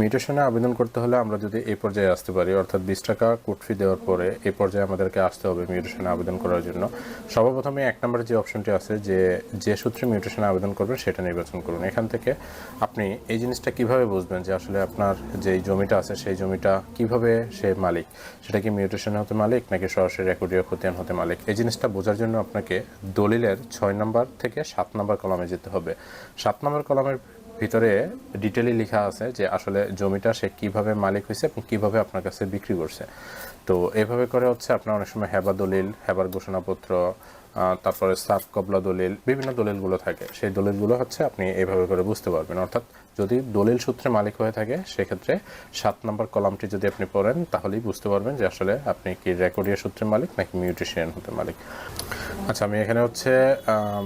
মিউটেশনে আবেদন করতে হলে আমরা যদি এই পর্যায়ে আসতে পারি, অর্থাৎ বিশ টাকা কোর্ট দেওয়ার পরে এই পর্যায়ে আমাদেরকে আসতে হবে মিউটেশনে আবেদন করার জন্য। সর্বপ্রথমে এক নম্বরে যে অপশনটি আছে, যে যে সূত্রে মিউটেশনে আবেদন করবেন সেটা নির্বাচন করুন। এখান থেকে আপনি এই জিনিসটা কীভাবে বুঝবেন যে আসলে আপনার যে জমিটা আছে সেই জমিটা কীভাবে সে মালিক? সেটা কি মিউটেশনে হতে মালিক নাকি সরাসরি রেকর্ডীয় খতিয়ান হতে মালিক? এই জিনিসটা বোঝার জন্য আপনাকে দলিলের ছয় নম্বর থেকে সাত নম্বর কলামে যেতে হবে। সাত নম্বর কলামের ভিতরে ডিটেলি লেখা আছে যে আসলে জমিটা সে কীভাবে মালিক হয়েছে এবং কীভাবে আপনার কাছে বিক্রি করছে। তো এভাবে করে হচ্ছে আপনার অনেক সময় হেবা দলিল, হেবার ঘোষণাপত্র তারপরে সাফ কবলা দলিল, বিভিন্ন দলিলগুলো থাকে। সেই দলিলগুলো হচ্ছে আপনি এইভাবে করে বুঝতে পারবেন। অর্থাৎ যদি দলিল সূত্রে মালিক হয়ে থাকে, সেক্ষেত্রে সাত নম্বর কলামটি যদি আপনি পড়েন, তাহলেই বুঝতে পারবেন যে আসলে আপনি কি রেকর্ডীয় সূত্রে মালিক নাকি মিউটেশিয়ান হতে মালিক। আচ্ছা আমি এখানে হচ্ছে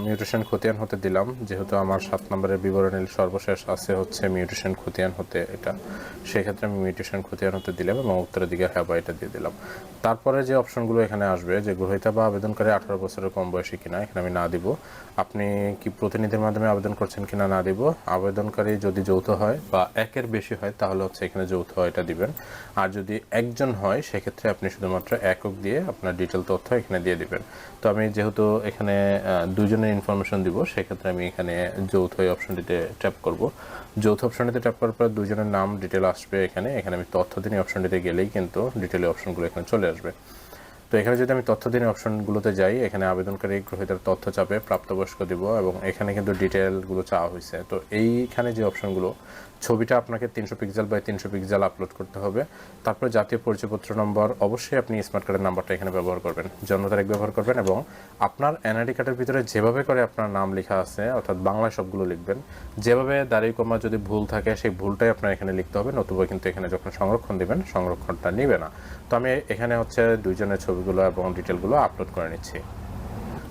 মিউটেশন খতিয়ান হতে দিলাম। যেহেতু আমার সাত নম্বরের বিবরণী সর্বশেষ আছে হচ্ছে মিউটেশন খতিয়ান হতে এটা। সেক্ষেত্রে আমি মিউটেশন খতিয়ান হতে দিলাম এবং উত্তরের দিকে হ্যাবা এটা দিয়ে দিলাম। তারপরে যে অপশনগুলো এখানে আসবে, যে গ্রহীতা বা আবেদনকারী আঠারো বছরের কম বয়সী কিনা, এখানে আমি না দিব। আপনি কি প্রতিনিধির মাধ্যমে আবেদন করছেন কিনা না দিব। আবেদনকারী যদি যৌথ হয় বা একের বেশি হয়, তাহলে হচ্ছে এখানে যৌথ এটা দিবেন। আর যদি একজন হয়, সেক্ষেত্রে আপনি শুধুমাত্র একক দিয়ে আপনার ডিটেল তথ্য এখানে দিয়ে দিবেন। তো আমি যেহেতু এখানে দুজনের ইনফরমেশন দিব, সেক্ষেত্রে আমি এখানে যৌথ এই অপশনটিতে ট্যাপ করব। যৌথ অপশনটিতে ট্যাপ করার পর দুজনের নাম ডিটেল আসবে এখানে। এখানে আমি তথ্য দিন অপশনটিতে গেলেই কিন্তু ডিটেল অপশনগুলো এখানে চলে আসবে। তো এখানে যদি আমি তথ্য দিন অপশনগুলোতে যাই, এখানে আবেদনকারী গ্রহীতার তথ্য চাপে প্রাপ্তবয়স্ক দিব এবং এখানে কিন্তু ডিটেলগুলো চাওয়া হয়েছে। তো এইখানে যে অপশনগুলো, ছবিটা আপনাকে তিনশো পিক্সেল বাই তিনশো পিক্সেল আপলোড করতে হবে। তারপর জাতীয় পরিচয়পত্র নম্বর, অবশ্যই আপনি স্মার্ট কার্ডের নাম্বারটা এখানে ব্যবহার করবেন, জন্ম তারিখ ব্যবহার করবেন এবং আপনার এনআইডি কার্ডের ভিতরে যেভাবে করে আপনার নাম লেখা আছে, অর্থাৎ বাংলায় সবগুলো লিখবেন। যেভাবে দাঁড়িয়ে কমা যদি ভুল থাকে, সেই ভুলটাই আপনার এখানে লিখতে হবে, নতুবা কিন্তু এখানে যখন সংরক্ষণ দিবেন, সংরক্ষণটা নিবে না। তো আমি এখানে হচ্ছে দুইজনের ছবিগুলো এবং ডিটেলগুলো আপলোড করে নিচ্ছি।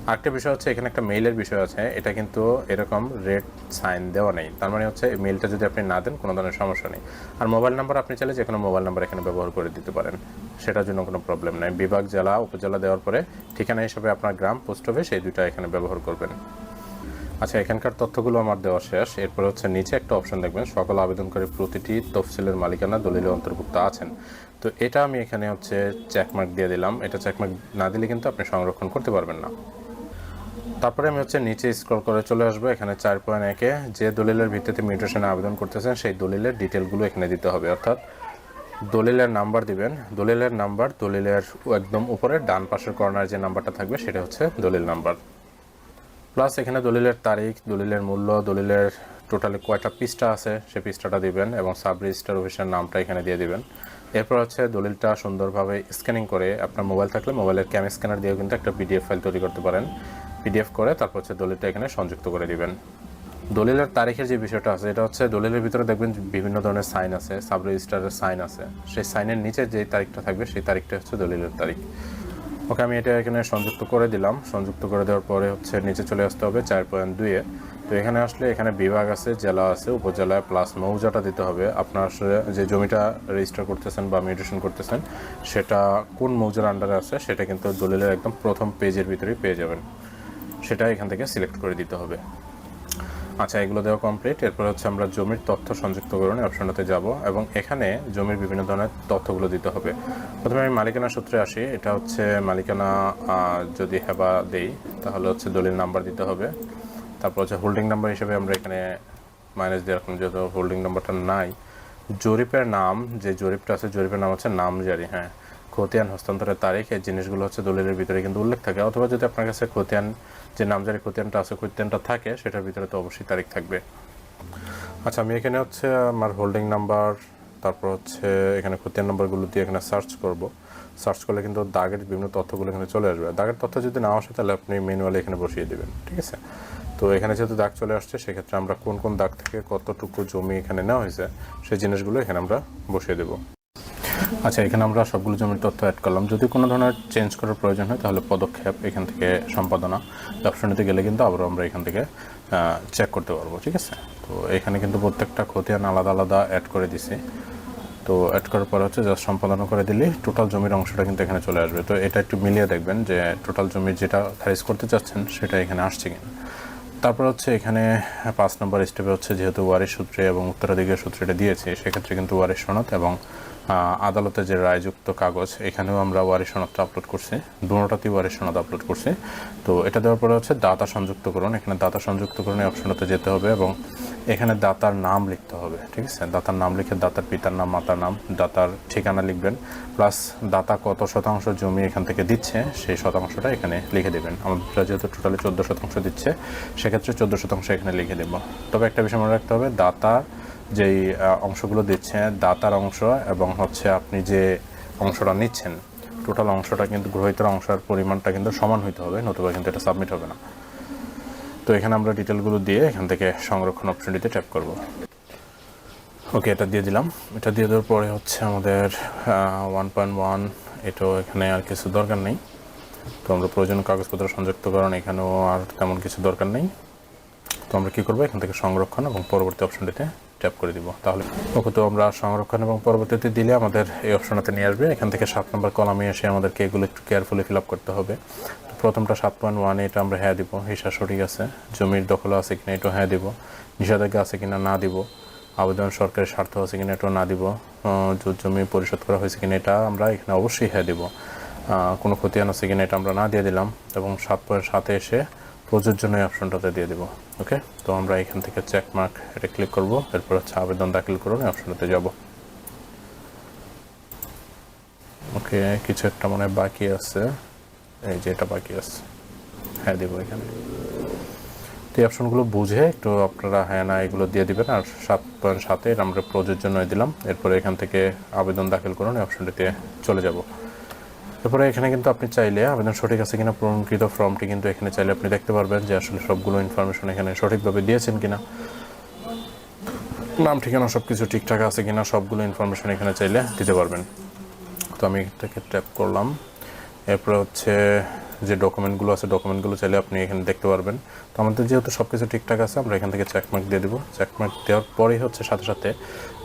আরেকটা বিষয় হচ্ছে, এখানে একটা মেইলের বিষয় আছে। এটা কিন্তু এরকম রেড সাইন দেওয়া নেই। তার মানে হচ্ছে, এই মেইলটা যদি আপনি না দেন, কোনো ধরনের সমস্যা নেই। আর মোবাইল নাম্বার আপনি চাইলে যে কোনো মোবাইল নাম্বার এখানে ব্যবহার করে দিতে পারেন। সেটার জন্য কোনো প্রবলেম নেই। বিভাগ, জেলা, উপজেলা দেওয়ার পরে ঠিকানা হিসেবে আপনার গ্রাম পোস্ট অফিস এই দুইটা এখানে ব্যবহার করবেন। আচ্ছা এখানকার তথ্যগুলো আমার দেওয়া শেষ। এরপরে হচ্ছে নিচে একটা অপশন দেখবেন, সকল আবেদনকারী প্রতিটি তফসিলের মালিকানা দলিলে অন্তর্ভুক্ত আছেন। তো এটা আমি এখানে হচ্ছে চেকমার্ক দিয়ে দিলাম। এটা চেকমার্ক না দিলে কিন্তু আপনি সংরক্ষণ করতে পারবেন না। তারপরে আমি হচ্ছে নিচে স্ক্রল করে চলে আসব। এখানে চার পয়েন্ট একে যে দলিলের ভিত্তিতে মিউটেশনে আবেদন করতেছেন, সেই দলিলের ডিটেলগুলো এখানে দিতে হবে। অর্থাৎ দলিলের নাম্বার দিবেন। দলিলের নাম্বার দলিলের একদম উপরে, ডান পাশের কর্নার যে নাম্বারটা থাকবে, সেটা হচ্ছে দলিল নাম্বার প্লাস এখানে দলিলের তারিখ, দলিলের মূল্য, দলিলের টোটালি কয়টা পৃষ্ঠা আছে, সেই পৃষ্ঠাটা দিবেন এবং সাব রেজিস্টার অফিসের নামটা এখানে দিয়ে দিবেন। এরপর হচ্ছে দলিলটা সুন্দরভাবে স্ক্যানিং করে আপনার মোবাইল থাকলে মোবাইলের ক্যাম স্ক্যানার দিয়েও কিন্তু একটা পিডিএফ ফাইল তৈরি করতে পারেন। পিডিএফ করে তারপর হচ্ছে দলিলটা এখানে সংযুক্ত করে দিবেন। দলিলের তারিখের যে বিষয়টা আছে, এটা হচ্ছে দলিলের ভিতরে দেখবেন বিভিন্ন ধরনের সাইন আছে সাব রেজিস্টারের সাইন আছে। সেই সাইনের নিচে যে তারিখটা থাকবে, সেই তারিখটা হচ্ছে দলিলের তারিখ। ওকে আমি এটা এখানে সংযুক্ত করে দিলাম। সংযুক্ত করে দেওয়ার পরে হচ্ছে নিচে চলে আসতে হবে চার পয়েন্ট দুইয়ে তো এখানে আসলে এখানে বিভাগ আছে, জেলা আছে, উপজেলায় প্লাস মৌজাটা দিতে হবে। আপনার আসলে যে জমিটা রেজিস্টার করতেছেন বা মিউটেশন করতেছেন, সেটা কোন মৌজার আন্ডারে আছে, সেটা কিন্তু দলিলের একদম প্রথম পেজের ভিতরেই পেয়ে যাবেন। সেটা এখান থেকে সিলেক্ট করে দিতে হবে। আচ্ছা এগুলো দেওয়া কমপ্লিট এরপর হচ্ছে আমরা জমির তথ্য সংযুক্ত করুন অপশনটাতে যাব এবং এখানে জমির বিভিন্ন ধরনের তথ্যগুলো দিতে হবে। প্রথমে আমি মালিকানা সূত্রে আসি। এটা হচ্ছে মালিকানা যদি হেবা দেই, তাহলে হচ্ছে দলিল নাম্বার দিতে হবে। তারপর হচ্ছে হোল্ডিং নাম্বার হিসেবে আমরা এখানে মাইনাস দিয়ে রাখলাম, যেহেতু হোল্ডিং নাম্বারটা নাই। জরিপের নাম, যে জরিপটা আছে, জরিপের নাম হচ্ছে নাম জারি হ্যাঁ। খতিয়ান হস্তান্তরের তারিখ, এই জিনিসগুলো হচ্ছে দলিলের ভিতরে কিন্তু উল্লেখ থাকে। অথবা যদি আপনার কাছে খতিয়ান, যে নামজারি খতিয়ানটা আছে, খতিয়ানটা থাকে, সেটার ভিতরে তো অবশ্যই তারিখ থাকবে। আচ্ছা আমি এখানে হচ্ছে আমার হোল্ডিং নাম্বার তারপর হচ্ছে এখানে খতিয়ান নাম্বারগুলো দিয়ে এখানে সার্চ করব। সার্চ করলে কিন্তু দাগের বিভিন্ন তথ্যগুলো এখানে চলে আসবে। দাগের তথ্য যদি না আসে, তাহলে আপনি ম্যানুয়ালি এখানে বসিয়ে দেবেন, ঠিক আছে? তো এখানে যেহেতু দাগ চলে আসছে, সেক্ষেত্রে আমরা কোন কোন দাগ থেকে কতটুকু জমি এখানে নেওয়া হয়েছে, সেই জিনিসগুলো এখানে আমরা বসিয়ে দেবো। আচ্ছা এখানে আমরা সবগুলো জমির তথ্য অ্যাড করলাম। যদি কোনো ধরনের চেঞ্জ করার প্রয়োজন হয়, তাহলে পদক্ষেপ এখান থেকে সম্পাদনা অপশনটিতে গেলে কিন্তু আবারও আমরা এখান থেকে চেক করতে পারব, ঠিক আছে? তো এখানে কিন্তু প্রত্যেকটা খতিয়ান আলাদা আলাদা অ্যাড করে দিছি। তো অ্যাড করার পর হচ্ছে জাস্ট সম্পাদনা করে দিলে টোটাল জমির অংশটা কিন্তু এখানে চলে আসবে। তো এটা একটু মিলিয়ে দেখবেন যে টোটাল জমির যেটা খারিজ করতে চাচ্ছেন, সেটা এখানে আসছে কিনা। তারপর হচ্ছে এখানে পাঁচ নম্বর স্টেপে হচ্ছে যেহেতু ওয়ারিশ সূত্রে এবং উত্তরাধিকার সূত্রে এটা দিয়েছে, সেক্ষেত্রে কিন্তু ওয়ারিশ সনদ এবং আদালতে যে রায়যুক্ত কাগজ, এখানেও আমরা ওয়ারিশ সনদটা আপলোড করছি। দুটাতেই ওয়ারিশ সনদ আপলোড করছি। তো এটা দেওয়ার পরে হচ্ছে দাতা সংযুক্তকরণ। এখানে দাতা সংযুক্তকরণের অপশনটাতে যেতে হবে এবং এখানে দাতার নাম লিখতে হবে, ঠিক আছে? দাতার নাম লিখে দাতার পিতার নাম, মাতার নাম, দাতার ঠিকানা লিখবেন। প্লাস দাতা কত শতাংশ জমি এখান থেকে দিচ্ছে, সেই শতাংশটা এখানে লিখে দেবেন। আমরা যেহেতু টোটালি চোদ্দ শতাংশ দিচ্ছে, সেক্ষেত্রে চোদ্দ শতাংশ এখানে লিখে দেবো। তবে একটা বিষয় মনে রাখতে হবে, দাতা যেই অংশগুলো দিচ্ছে দাতার অংশ এবং হচ্ছে আপনি যে অংশটা নিচ্ছেন টোটাল অংশটা কিন্তু গ্রহিতার অংশের পরিমাণটা কিন্তু সমান হইতে হবে, নতুবা কিন্তু এটা সাবমিট হবে না। তো এখানে আমরা ডিটেলগুলো দিয়ে এখান থেকে সংরক্ষণ অপশনটিতে ট্যাপ করব। ওকে, এটা দিয়ে দিলাম। এটা দিয়ে দেওয়ার পরে হচ্ছে আমাদের ওয়ান পয়েন্ট ওয়ান এটাও এখানে আর কিছু দরকার নেই। তো আমরা প্রয়োজনীয় কাগজপত্র সংযুক্তকরণ এখানেও আর তেমন কিছু দরকার নেই। তো আমরা কী করব? এখান থেকে সংরক্ষণ এবং পরবর্তী অপশনটিতে ট্যাপ করে দিব। তাহলে তো আমরা সংরক্ষণ এবং পরবর্তীতে দিলে আমাদের এই অপশনটাতে নিয়ে আসবে। এখান থেকে সাত নম্বর কলামে এসে আমাদেরকে এগুলো একটু কেয়ারফুলি ফিল আপ করতে হবে। প্রথমটা সাত পয়েন্ট ওয়ানে, এটা আমরা হ্যাঁ দিব। হিসাব সঠিক আছে। জমির দখল আছে কিনা এটা হ্যাঁ দিব। নিষেধাজ্ঞা আছে কিনা না দিব। আবেদন সরকারের স্বার্থ আছে কিনা এটাও না দিব। জমি পরিশোধ করা হয়েছে কিনা এটা আমরা এখানে অবশ্যই হ্যাঁ দিব। কোনো ক্ষতিয়ান আছে কিনা এটা আমরা না দিয়ে দিলাম। এবং সাত পয়েন্ট সাথে এসে প্রযোজ্য এই অপশনটাতে দিয়ে দিব, ওকে? তো আমরা এখান থেকে চেক মার্ক এটা ক্লিক করব, এরপর হচ্ছে আবেদন দাখিল করুন অপশনটাতে যাব। ওকে, কিছু একটা মনে বাকি আছে। এই যে এটা বাকি আছে। হ্যাঁ দিব এখানে। তো এই অপশনগুলো বুঝে একটু আপনারা হ্যাঁ না, এগুলো দিয়ে দিবেন, আর সাত পয়েন্ট সাতে আমরা প্রযোজ্য নয় দিলাম। এরপরে এখান থেকে আবেদন দাখিল করুন, এই অপশনটিতে চলে যাব। এরপরে এখানে কিন্তু আপনি চাইলে, আবেদন সঠিক আছে কিনা পূরণকৃত ফর্মটি কিন্তু এখানে চাইলে আপনি দেখতে পারবেন যে আসলে সবগুলো ইনফরমেশন এখানে সঠিকভাবে দিয়েছেন কিনা। নাম, ঠিকানা সব কিছু ঠিকঠাক আছে কিনা, সবগুলো ইনফরমেশন এখানে চাইলে দিতে পারবেন। তো আমি এটাকে ট্যাপ করলাম। এরপরে হচ্ছে যে ডকুমেন্টগুলো আছে ডকুমেন্টগুলো চাইলে আপনি এখানে দেখতে পারবেন। তো আমাদের যেহেতু সব কিছু ঠিকঠাক আছে, আমরা এখান থেকে চেকমার্ক দিয়ে দেবো। চেকমার্ক দেওয়ার পরেই হচ্ছে সাথে সাথে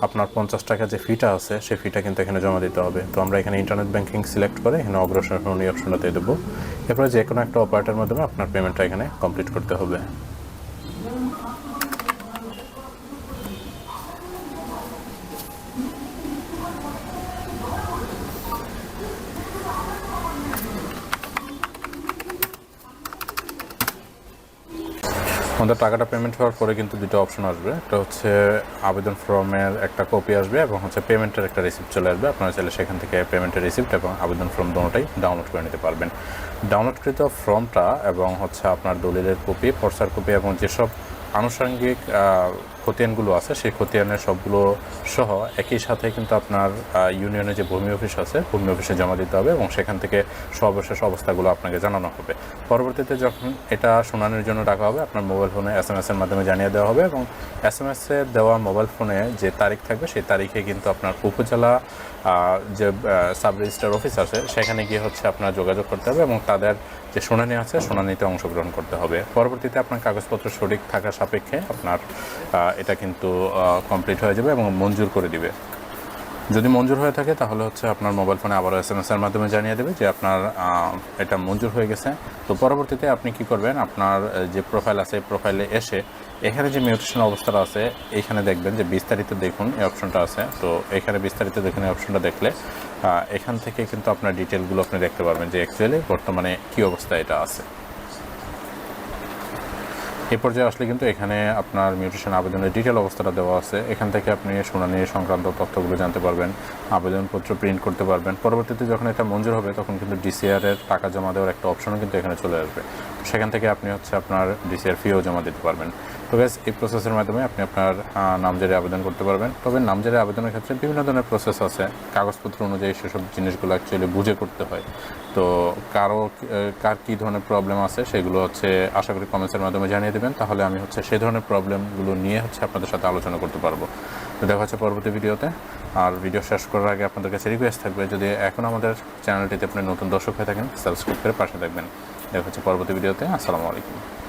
আপনার পঞ্চাশ টাকা যে ফিটা আছে, সেই ফিটা কিন্তু এখানে জমা দিতে হবে। তো আমরা এখানে ইন্টারনেট ব্যাঙ্কিং সিলেক্ট করে এখানে অগ্রসর এই দিয়ে দেবো। এরপরে যে কোনো একটা অপারেটার মাধ্যমে আপনার পেমেন্টটা এখানে কমপ্লিট করতে হবে। আমাদের টাকাটা পেমেন্ট হওয়ার পরে কিন্তু দুটো অপশন আসবে। একটা হচ্ছে আবেদন ফর্মের একটা কপি আসবে এবং হচ্ছে পেমেন্টের একটা রিসিপ্ট চলে আসবে। আপনারা চাইলে সেখান থেকে পেমেন্টের রিসিপ্ট এবং আবেদন ফর্ম দুটোটাই ডাউনলোড করে নিতে পারবেন। ডাউনলোডকৃত ফর্মটা এবং হচ্ছে আপনার দলিলের কপি ফর্সার কপি এবং যেসব আনুষঙ্গিক খতিয়ানগুলো আছে, সেই খতিয়ানের সবগুলো সহ একই সাথে কিন্তু আপনার ইউনিয়নে যে ভূমি অফিস আছে, ভূমি অফিসে জমা দিতে হবে এবং সেখান থেকে সর্বশেষ অবস্থাগুলো আপনাকে জানানো হবে। পরবর্তীতে যখন এটা শুনানির জন্য ডাকা হবে, আপনার মোবাইল ফোনে এস এম এর মাধ্যমে জানিয়ে দেওয়া হবে এবং এস এম এ দেওয়া মোবাইল ফোনে যে তারিখ থাকবে, সেই তারিখে কিন্তু আপনার উপজেলা যে সাব রেজিস্টার অফিস আছে, সেখানে গিয়ে হচ্ছে আপনার যোগাযোগ করতে হবে এবং তাদের যে শুনানি আছে, শুনানিতে অংশগ্রহণ করতে হবে। পরবর্তীতে আপনার কাগজপত্র সঠিক থাকা সাপেক্ষে আপনার এটা কিন্তু কমপ্লিট হয়ে যাবে এবং মঞ্জুর করে দিবে। যদি মঞ্জুর হয়ে থাকে, তাহলে হচ্ছে আপনার মোবাইল ফোনে আবার এস এম এর মাধ্যমে জানিয়ে দেবে যে আপনার এটা মঞ্জুর হয়ে গেছে। তো পরবর্তীতে আপনি কি করবেন? আপনার যে প্রোফাইল আছে প্রোফাইলে এসে এখানে যে মিউটেশন অবস্থাটা আছে এখানে দেখবেন যে বিস্তারিত দেখুন, এই অপশনটা আছে। তো এখানে বিস্তারিত দেখুন, এই অপশনটা দেখলে এখান থেকে কিন্তু আপনার ডিটেলগুলো আপনি দেখতে পারবেন যে অ্যাকচুয়ালি বর্তমানে কী অবস্থা এটা আছে। এই পর্যায়ে আসলে কিন্তু এখানে আপনার মিউটেশন আবেদনের ডিটেল অবস্থাটা দেওয়া আছে। এখান থেকে আপনি শুনানি সংক্রান্ত তথ্যগুলো জানতে পারবেন, আবেদনপত্র প্রিন্ট করতে পারবেন। পরবর্তীতে যখন এটা মঞ্জুর হবে, তখন কিন্তু ডিসিআর এর টাকা জমা দেওয়ার একটা অপশনও কিন্তু এখানে চলে আসবে। সেখান থেকে আপনি হচ্ছে আপনার ডিসিআর ফিও জমা দিতে পারবেন। তো গ্যাস এই প্রসেসের মাধ্যমে আপনি আপনার নামজারি আবেদন করতে পারবেন। তবে নামজারি আবেদনের ক্ষেত্রে বিভিন্ন ধরনের প্রসেস আছে। কাগজপত্র অনুযায়ী সেসব জিনিসগুলো অ্যাকচুয়ালি বুঝে করতে হয়। তো কারও কার কী ধরনের প্রবলেম আছে সেগুলো হচ্ছে আশা করি কমেন্টসের মাধ্যমে জানিয়ে দেবেন। তাহলে আমি হচ্ছে সেই ধরনের প্রবলেমগুলো নিয়ে হচ্ছে আপনাদের সাথে আলোচনা করতে পারব। তো দেখা হচ্ছে পরবর্তী ভিডিওতে। আর ভিডিও শেষ করার আগে আপনাদের কাছে রিকোয়েস্ট থাকবে, যদি এখন আমাদের চ্যানেলটিতে আপনি নতুন দর্শক হয়ে থাকেন সাবস্ক্রাইব করে পাশে থাকবেন। দেখা হচ্ছে পরবর্তী ভিডিওতে। আসসালামু আলাইকুম।